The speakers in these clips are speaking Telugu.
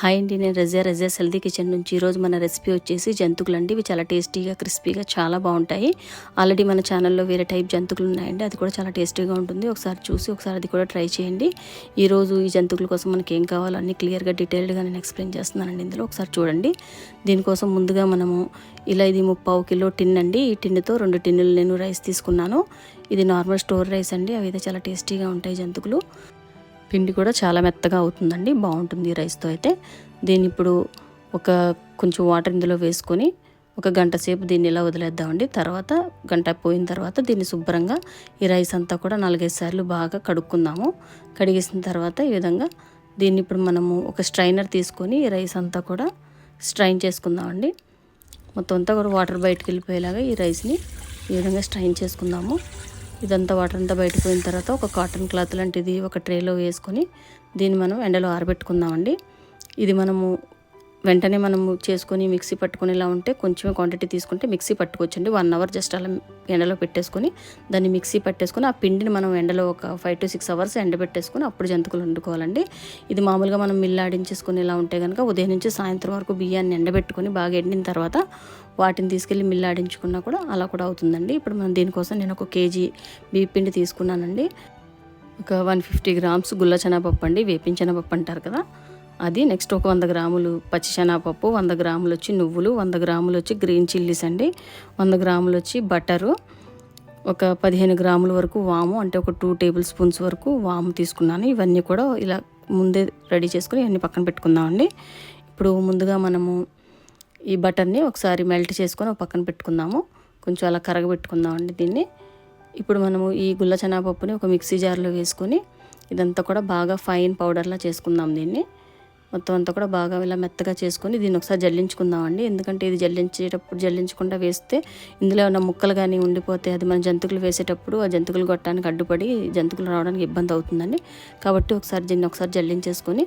హాయ్ అండి నేను రజియా రజియా హెల్దీ కిచెన్ నుంచి ఈరోజు మన రెసిపీ వచ్చేసి జంతుకులు అండి ఇవి చాలా టేస్టీగా క్రిస్పీగా చాలా బాగుంటాయి. ఆల్రెడీ మన ఛానల్లో వేరే టైప్ జంతుకులు ఉన్నాయండి. అది కూడా చాలా టేస్టీగా ఉంటుంది. ఒకసారి చూసి ఒకసారి అది కూడా ట్రై చేయండి. ఈరోజు ఈ జంతుకుల కోసం మనకి ఏం కావాలో అన్ని క్లియర్గా డీటెయిల్డ్గా నేను ఎక్స్ప్లెయిన్ చేస్తున్నానండి ఇందులో. ఒకసారి చూడండి. దీనికోసం ముందుగా మనము ఇలా ఇది ముప్పావు కిలో టిన్ అండి. ఈ టిన్నుతో రెండు టిన్నులు నేను రైస్ తీసుకున్నాను. ఇది నార్మల్ స్టోర్ రైస్ అండి. అవి అయితే చాలా టేస్టీగా ఉంటాయి జంతుకులు. పిండి కూడా చాలా మెత్తగా అవుతుందండి. బాగుంటుంది ఈ రైస్తో అయితే. దీన్ని ఇప్పుడు ఒక కొంచెం వాటర్ ఇందులో వేసుకొని ఒక గంట సేపు దీన్ని ఇలా వదిలేద్దామండి. తర్వాత గంట పోయిన తర్వాత దీన్ని శుభ్రంగా ఈ రైస్ అంతా కూడా నాలుగైదు సార్లు బాగా కడుక్కుందాము కడిగేసిన తర్వాత ఈ విధంగా దీన్ని ఇప్పుడు మనము ఒక స్ట్రైనర్ తీసుకొని ఈ రైస్ అంతా కూడా స్ట్రైన్ చేసుకుందామండి. మొత్తం అంతా కూడా వాటర్ బయటకు వెళ్ళిపోయేలాగా ఈ రైస్ని ఈ విధంగా స్ట్రైన్ చేసుకుందాము. ఇదంతా వాటర్ అంతా బయటకు పోయిన తర్వాత ఒక కాటన్ క్లాత్ లాంటిది ఒక ట్రేలో వేసుకొని దీన్ని మనం ఎండలో ఆరబెట్టుకుందామండి. ఇది మనము వెంటనే మనము చేసుకొని మిక్సీ పట్టుకునేలా ఉంటే కొంచెం క్వాంటిటీ తీసుకుంటే మిక్సీ పట్టుకోవచ్చండి. వన్ అవర్ జస్ట్ అలా ఎండలో పెట్టేసుకొని దాన్ని మిక్సీ పట్టేసుకొని ఆ పిండిని మనం ఎండలో ఒక ఫైవ్ టు సిక్స్ అవర్స్ ఎండబెట్టేసుకొని అప్పుడు జంతుకులు వండుకోవాలండి. ఇది మామూలుగా మనం మిల్లాడించేసుకునేలా ఉంటే కనుక ఉదయం నుంచి సాయంత్రం వరకు బియ్యాన్ని ఎండబెట్టుకొని బాగా ఎండిన తర్వాత వాటిని తీసుకెళ్ళి మిల్లాడించుకున్నా కూడా అలా కూడా అవుతుందండి. ఇప్పుడు మనం దీనికోసం నేను ఒక కేజీ బియ్య పిండి తీసుకున్నానండి. ఒక వన్ ఫిఫ్టీ గ్రామ్స్ గుల్ల శనగపప్పు అండి. వేపిన శనగపప్పు అంటారు కదా. అది నెక్స్ట్ ఒక వంద గ్రాములు పచ్చి శనగపప్పు వంద గ్రాములు వచ్చి నువ్వులు వంద గ్రాములు వచ్చి గ్రీన్ చిల్లీస్ అండి. వంద గ్రాములు వచ్చి బటరు ఒక పదిహేను గ్రాముల వరకు వాము అంటే ఒక టూ టేబుల్ స్పూన్స్ వరకు వాము తీసుకున్నాను. ఇవన్నీ కూడా ఇలా ముందే రెడీ చేసుకుని ఇవన్నీ పక్కన పెట్టుకుందామండి. ఇప్పుడు ముందుగా మనము ఈ బటర్ని ఒకసారి మెల్ట్ చేసుకొని ఒక పక్కన పెట్టుకుందాము. కొంచెం అలా కరగబెట్టుకుందామండి దీన్ని. ఇప్పుడు మనము ఈ గుల్ల శనగపప్పుని ఒక మిక్సీ జార్లో వేసుకొని ఇదంతా కూడా బాగా ఫైన్ పౌడర్లా చేసుకుందాం దీన్ని. మొత్తం అంతా కూడా బాగా ఇలా మెత్తగా చేసుకొని దీన్ని ఒకసారి జల్లించుకుందామండి. ఎందుకంటే ఇది జల్లించేటప్పుడు జల్లించకుండా వేస్తే ఇందులో ఉన్న ముక్కలు కానీ ఉండిపోతే అది మన జంతువులు వేసేటప్పుడు ఆ జంతువులు కొట్టడానికి అడ్డుపడి జంతువులు రావడానికి ఇబ్బంది అవుతుందండి. కాబట్టి ఒకసారి దీన్ని ఒకసారి జల్లించేసుకొని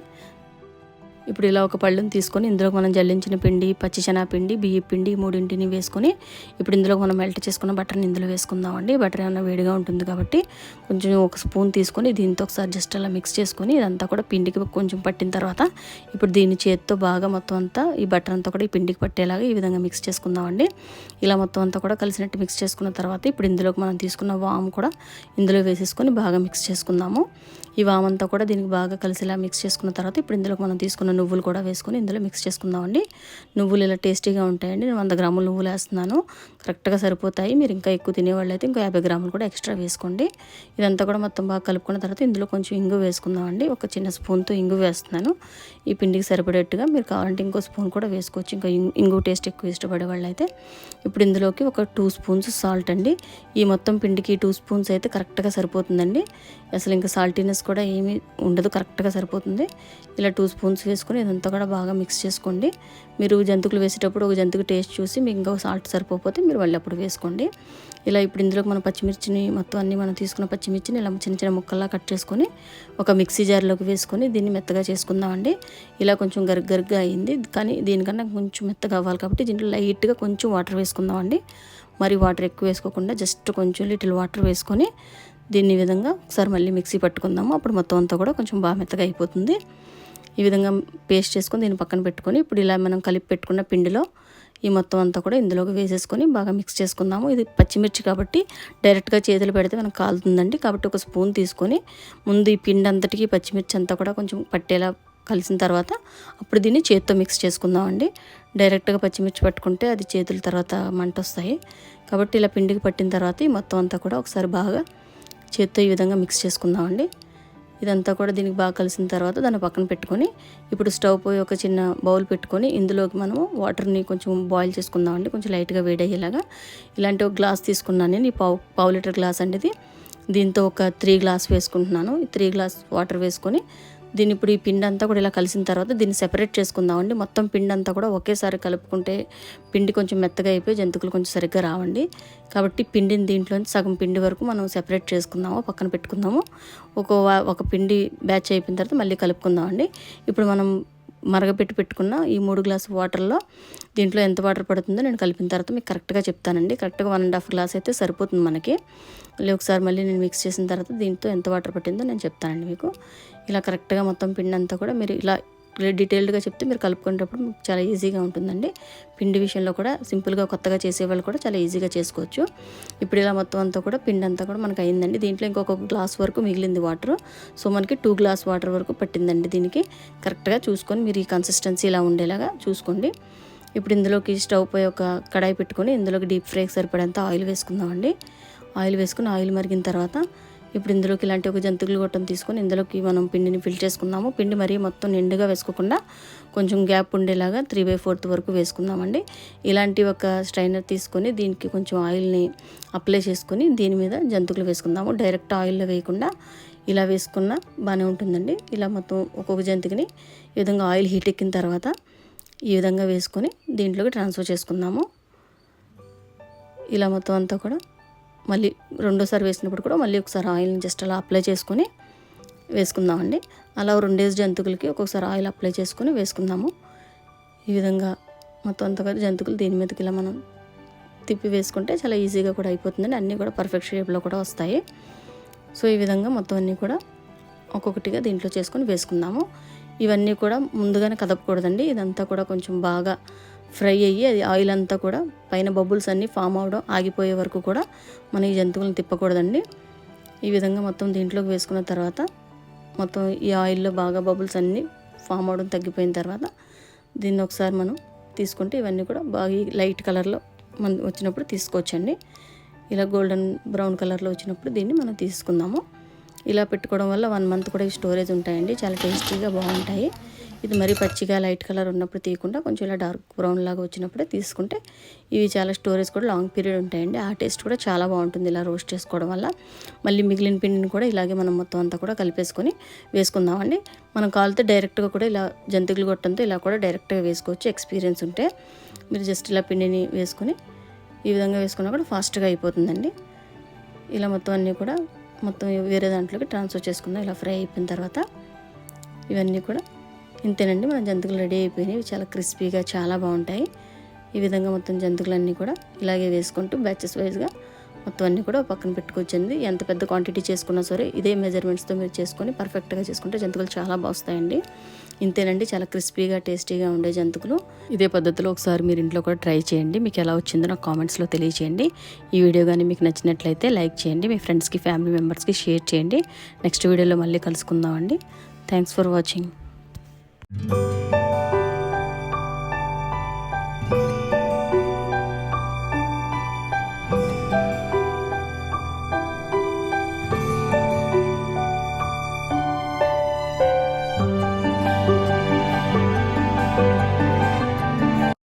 ఇప్పుడు ఇలా ఒక పళ్ళుని తీసుకొని ఇందులో మనం జల్లించిన పిండి పచ్చిశనగ పిండి బియ్య పిండి మూడింటిని వేసుకొని ఇప్పుడు ఇందులో మనం మెల్ట్ చేసుకున్న బటర్ని ఇందులో వేసుకుందామండి. బటర్ ఏమైనా వేడిగా ఉంటుంది కాబట్టి కొంచెం ఒక స్పూన్ తీసుకొని దీంతో ఒకసారి జస్ట్ అలా మిక్స్ చేసుకొని ఇదంతా కూడా పిండికి కొంచెం పట్టిన తర్వాత ఇప్పుడు దీన్ని చేతితో బాగా మొత్తం అంతా ఈ బటర్ అంతా కూడా ఈ పిండికి పట్టేలాగా ఈ విధంగా మిక్స్ చేసుకుందామండి. ఇలా మొత్తం అంతా కూడా కలిసినట్టు మిక్స్ చేసుకున్న తర్వాత ఇప్పుడు ఇందులోకి మనం తీసుకున్న వాము కూడా ఇందులో వేసేసుకొని బాగా మిక్స్ చేసుకుందాము. ఈ వామంతా కూడా దీనికి బాగా కలిసిలా మిక్స్ చేసుకున్న తర్వాత ఇప్పుడు ఇందులోకి మనం తీసుకున్న నువ్వులు కూడా వేసుకొని ఇందులో మిక్స్ చేసుకుందామండి. నువ్వులు ఇలా టేస్టీగా ఉంటాయండి. నేను వంద గ్రాములు నువ్వులు వేస్తున్నాను. కరెక్ట్గా సరిపోతాయి. మీరు ఇంకా ఎక్కువ తినేవాళ్ళు అయితే ఇంకా యాభై గ్రాములు కూడా ఎక్స్ట్రా వేసుకోండి. ఇదంతా కూడా మొత్తం బాగా కలుపుకున్న తర్వాత ఇందులో కొంచెం ఇంగు వేసుకుందామండి. ఒక చిన్న స్పూన్తో ఇంగు వేస్తున్నాను. ఈ పిండికి సరిపడేట్టుగా మీరు కావాలంటే ఇంకో స్పూన్ కూడా వేసుకోవచ్చు. ఇంకా ఇంగు టేస్ట్ ఎక్కువ ఇష్టపడే వాళ్ళు అయితే ఇప్పుడు ఇందులోకి ఒక టూ స్పూన్స్ సాల్ట్ అండి. ఈ మొత్తం పిండికి టూ స్పూన్స్ అయితే కరెక్ట్గా సరిపోతుందండి. అసలు ఇంకా సాల్టీనెస్ కూడా ఏమీ ఉండదు కరెక్ట్గా సరిపోతుంది. ఇలా టూ స్పూన్స్ వేసుకొని ఇదంతా కూడా బాగా మిక్స్ చేసుకోండి. మీరు జంతుకులు వేసేటప్పుడు ఒక జంతుకు టేస్ట్ చూసి మీకు ఇంకా సాల్ట్ సరిపోతే మీరు మళ్ళీ అప్పుడు వేసుకోండి. ఇలా ఇప్పుడు ఇందులోకి మనం పచ్చిమిర్చిని మొత్తం అన్ని మనం తీసుకున్న పచ్చిమిర్చిని ఇలా చిన్న చిన్న ముక్కల్లా కట్ చేసుకొని ఒక మిక్సీ జార్లోకి వేసుకొని దీన్ని మెత్తగా చేసుకుందామండి. ఇలా కొంచెం గరుగ్ గరుగ్గా అయింది. కానీ దీనికన్నా కొంచెం మెత్తగా అవ్వాలి కాబట్టి దీంట్లో లైట్గా కొంచెం వాటర్ వేసుకుందామండి. మరి వాటర్ ఎక్కువ వేసుకోకుండా జస్ట్ కొంచెం లిటిల్ వాటర్ వేసుకొని దీన్ని విధంగా ఒకసారి మళ్ళీ మిక్సీ పట్టుకుందాము. అప్పుడు మొత్తం అంతా కూడా కొంచెం బాగా మెత్తగా అయిపోతుంది. ఈ విధంగా పేస్ట్ చేసుకొని దీన్ని పక్కన పెట్టుకొని ఇప్పుడు ఇలా మనం కలిపి పెట్టుకున్న పిండిలో ఈ మొత్తం అంతా కూడా ఇందులోకి వేసేసుకొని బాగా మిక్స్ చేసుకుందాము. ఇది పచ్చిమిర్చి కాబట్టి డైరెక్ట్గా చేతులు పెడితే మనకు కాలుతుందండి. కాబట్టి ఒక స్పూన్ తీసుకొని ముందు ఈ పిండి అంతటికి పచ్చిమిర్చి అంతా కూడా కొంచెం పట్టేలా కలిసిన తర్వాత అప్పుడు దీన్ని చేతితో మిక్స్ చేసుకుందామండి. డైరెక్ట్గా పచ్చిమిర్చి పట్టుకుంటే అది చేతుల తర్వాత మంట వస్తాయి. కాబట్టి ఇలా పిండికి పట్టిన తర్వాత ఈ మొత్తం అంతా కూడా ఒకసారి బాగా చేత్తో ఈ విధంగా మిక్స్ చేసుకుందామండి. ఇదంతా కూడా దీనికి బాగా కలిసిన తర్వాత దాన్ని పక్కన పెట్టుకొని ఇప్పుడు స్టవ్ పోయి ఒక చిన్న బౌల్ పెట్టుకొని ఇందులోకి మనము వాటర్ని కొంచెం బాయిల్ చేసుకుందామండి. కొంచెం లైట్గా వేడయ్యేలాగా. ఇలాంటి ఒక గ్లాస్ తీసుకున్నాను నేను. ఈ పావు పావు లీటర్ గ్లాస్ అండి ఇది. దీంతో ఒక త్రీ గ్లాస్ వేసుకుంటున్నాను. ఈ త్రీ గ్లాస్ వాటర్ వేసుకొని దీని ఇప్పుడు ఈ పిండి అంతా కూడా ఇలా కలిసిన తర్వాత దీన్ని సెపరేట్ చేసుకుందామండి. మొత్తం పిండి అంతా కూడా ఒకేసారి కలుపుకుంటే పిండి కొంచెం మెత్తగా అయిపోయి జంతువులు కొంచెం సరిగ్గా రావండి. కాబట్టి పిండిని దీంట్లోంచి సగం పిండి వరకు మనం సెపరేట్ చేసుకుందాము పక్కన పెట్టుకుందాము. ఒక ఒక పిండి బ్యాచ్ అయిపోయిన తర్వాత మళ్ళీ కలుపుకుందామండి. ఇప్పుడు మనం మరగపెట్టి పెట్టుకున్న ఈ మూడు గ్లాసు వాటర్లో దీంట్లో ఎంత వాటర్ పడుతుందో నేను కలిపిన తర్వాత మీకు కరెక్ట్గా చెప్తానండి. కరెక్ట్గా వన్ అండ్ హాఫ్ గ్లాస్ అయితే సరిపోతుంది మనకి. మళ్ళీ ఒకసారి మళ్ళీ నేను మిక్స్ చేసిన తర్వాత దీంతో ఎంత వాటర్ పట్టిందో నేను చెప్తానండి మీకు. ఇలా కరెక్ట్గా మొత్తం పిండి అంతా కూడా మీరు ఇలా డీటెయిల్డ్గా చెప్తే మీరు కలుపుకునేటప్పుడు మీకు చాలా ఈజీగా ఉంటుందండి. పిండి విషయంలో కూడా సింపుల్గా కొత్తగా చేసేవాళ్ళు కూడా చాలా ఈజీగా చేసుకోవచ్చు. ఇప్పుడు ఇలా మొత్తం అంతా కూడా పిండి అంతా కూడా మనకు అయిందండి. దీంట్లో ఇంకొక గ్లాస్ వరకు మిగిలింది వాటర్ సో మనకి టూ గ్లాస్ వాటర్ వరకు పట్టిందండి దీనికి. కరెక్ట్గా చూసుకొని మీరు ఈ కన్సిస్టెన్సీ ఇలా ఉండేలాగా చూసుకోండి. ఇప్పుడు ఇందులోకి స్టవ్ పై ఒక కడాయి పెట్టుకొని ఇందులోకి డీప్ ఫ్రైకి సరిపడేంత ఆయిల్ వేసుకుందామండి. ఆయిల్ వేసుకుని ఆయిల్ మరిగిన తర్వాత ఇప్పుడు ఇందులోకి ఇలాంటి ఒక జంతువులు గొట్టం తీసుకొని ఇందులోకి మనం పిండిని ఫిల్ చేసుకుందాము. పిండి మరీ మొత్తం నిండుగా వేసుకోకుండా కొంచెం గ్యాప్ ఉండేలాగా త్రీ బై ఫోర్త్ వరకు వేసుకుందామండి. ఇలాంటి ఒక స్ట్రైనర్ తీసుకొని దీనికి కొంచెం ఆయిల్ని అప్లై చేసుకొని దీని మీద జంతువులు వేసుకుందాము. డైరెక్ట్ ఆయిల్లో వేయకుండా ఇలా వేసుకున్న బాగానే ఉంటుందండి. ఇలా మొత్తం ఒక్కొక్క జంతువుని ఈ విధంగా ఆయిల్ హీట్ ఎక్కిన తర్వాత ఈ విధంగా వేసుకొని దీంట్లోకి ట్రాన్స్ఫర్ చేసుకుందాము. ఇలా మొత్తం అంతా కూడా మళ్ళీ రెండోసారి వేసినప్పుడు కూడా మళ్ళీ ఒకసారి ఆయిల్ని జస్ట్ అలా అప్లై చేసుకొని వేసుకుందామండి. అలా రెండేసి జంతువులకి ఒక్కొక్కసారి ఆయిల్ అప్లై చేసుకొని వేసుకుందాము. ఈ విధంగా మొత్తం అంతగా జంతువులు దీని మీదకి ఇలా మనం తిప్పి వేసుకుంటే చాలా ఈజీగా కూడా అయిపోతుందండి. అన్నీ కూడా పర్ఫెక్ట్ షేప్లో కూడా వస్తాయి. సో ఈ విధంగా మొత్తం అన్నీ కూడా ఒక్కొక్కటిగా దీంట్లో చేసుకొని వేసుకుందాము. ఇవన్నీ కూడా ముందుగానే కదపకూడదండి. ఇదంతా కూడా కొంచెం బాగా ఫ్రై అయ్యి అది ఆయిల్ అంతా కూడా పైన బబుల్స్ అన్నీ ఫామ్ అవడం ఆగిపోయే వరకు కూడా మనం ఈ జంతువులను తిప్పకూడదండి. ఈ విధంగా మొత్తం దీంట్లోకి వేసుకున్న తర్వాత మొత్తం ఈ ఆయిల్లో బాగా బబుల్స్ అన్నీ ఫామ్ అవడం తగ్గిపోయిన తర్వాత దీన్ని ఒకసారి మనం తీసుకుంటే ఇవన్నీ కూడా బాగా లైట్ కలర్లో మన వచ్చినప్పుడు తీసుకోవచ్చండి. ఇలా గోల్డెన్ బ్రౌన్ కలర్లో వచ్చినప్పుడు దీన్ని మనం తీసుకుందాము. ఇలా పెట్టుకోవడం వల్ల వన్ మంత్ కూడా ఈ స్టోరేజ్ ఉంటాయండి. చాలా టేస్టీగా బాగుంటాయి. ఇది మరీ పచ్చిగా లైట్ కలర్ ఉన్నప్పుడు తీయకుండా కొంచెం ఇలా డార్క్ బ్రౌన్ లాగా వచ్చినప్పుడే తీసుకుంటే ఇవి చాలా స్టోరేజ్ కూడా లాంగ్ పీరియడ్ ఉంటాయండి. ఆ టేస్ట్ కూడా చాలా బాగుంటుంది ఇలా రోస్ట్ చేసుకోవడం వల్ల. మళ్ళీ మిగిలిన పిండిని కూడా ఇలాగే మనం మొత్తం అంతా కూడా కలిపేసుకొని వేసుకుందామండి. మనం కాలితే డైరెక్ట్గా కూడా ఇలా జంతికలు కొట్టడంతో ఇలా కూడా డైరెక్ట్గా వేసుకోవచ్చు. ఎక్స్పీరియన్స్ ఉంటే మీరు జస్ట్ ఇలా పిండిని వేసుకొని ఈ విధంగా వేసుకున్నా కూడా ఫాస్ట్గా అయిపోతుందండి. ఇలా మొత్తం అన్నీ కూడా మొత్తం వేరే దాంట్లోకి ట్రాన్స్ఫర్ చేసుకుందాం. ఇలా ఫ్రై అయిపోయిన తర్వాత ఇవన్నీ కూడా ఇంతేనండి మన జంతువులు రెడీ అయిపోయినాయి. చాలా క్రిస్పీగా చాలా బాగుంటాయి. ఈ విధంగా మొత్తం జంతువులన్నీ కూడా ఇలాగే వేసుకుంటూ బ్యాచెస్ వైజ్గా మొత్తం అన్నీ కూడా పక్కన పెట్టుకొచ్చింది ఎంత పెద్ద క్వాంటిటీ చేసుకున్నా సరే ఇదే మెజర్మెంట్స్తో మీరు చేసుకొని పర్ఫెక్ట్గా చేసుకుంటే జంతుకులు చాలా బాగుస్తాయండి. ఇంతేనండి చాలా క్రిస్పీగా టేస్టీగా ఉండే జంతువులు. ఇదే పద్ధతిలో ఒకసారి మీరు ఇంట్లో కూడా ట్రై చేయండి. మీకు ఎలా వచ్చిందో నాకు కామెంట్స్లో తెలియచేయండి. ఈ వీడియో కానీ మీకు నచ్చినట్లయితే లైక్ చేయండి. మీ ఫ్రెండ్స్కి ఫ్యామిలీ మెంబర్స్కి షేర్ చేయండి. నెక్స్ట్ వీడియోలో మళ్ళీ కలుసుకుందామండి. Thanks for watching Música